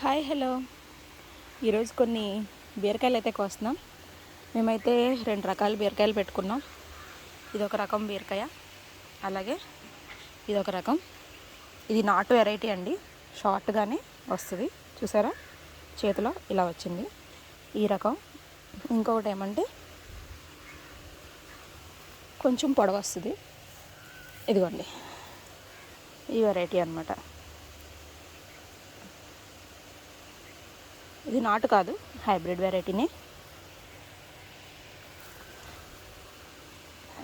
Hi hello. ఈరోజు కొన్ని బీరకాయలు అయితే కోస్తున్నాం. మేమైతే రెండు రకాల బీరకాయలు పెట్టుకున్నాం. ఇది ఒక రకం బీరకాయ అలాగే ఇది ఒక రకం. ఇది నాటు వెరైటీ అండి షార్ట్గానే వస్తుంది. చూసారా? చేతిలో ఇలా వచ్చింది. ఈ రకం. ఇంకొకటి ఏమంటే కొంచెం పొడవ వస్తుంది ఇదిగోండి. ఈ వెరైటీ అనమాట ఇది నాటు కాదు హైబ్రిడ్ వెరైటీనే.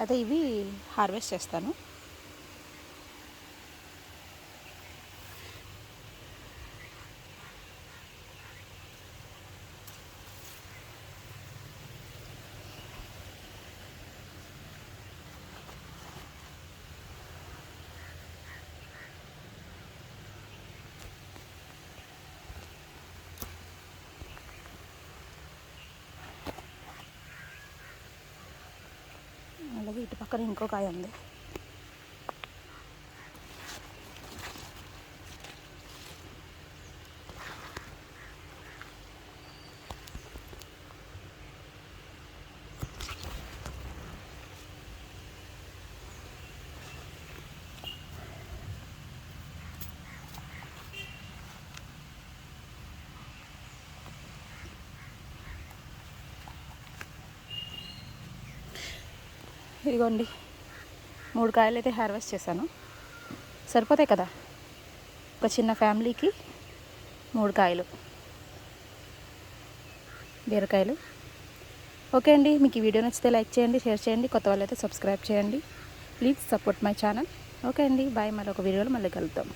అయితే ఇవి హార్వెస్ట్ చేస్తాను అలాగే ఇటు పక్కన ఇంకో కాయ ఉంది. ఇదిగోండి. మూడు కాయలు అయితే హార్వెస్ట్ చేశాను. సరిపోతాయి కదా? ఒక చిన్న ఫ్యామిలీకి మూడు కాయలు. బీరకాయలు. ఓకే అండి మీకు ఈ వీడియో నచ్చితే లైక్ చేయండి షేర్ చేయండి కొత్త వాళ్ళు అయితే సబ్స్క్రైబ్ చేయండి. Please support my channel. Okay అండి బాయ్. మళ్ళీ ఒక వీడియోలో మళ్ళీ కలుద్దాం.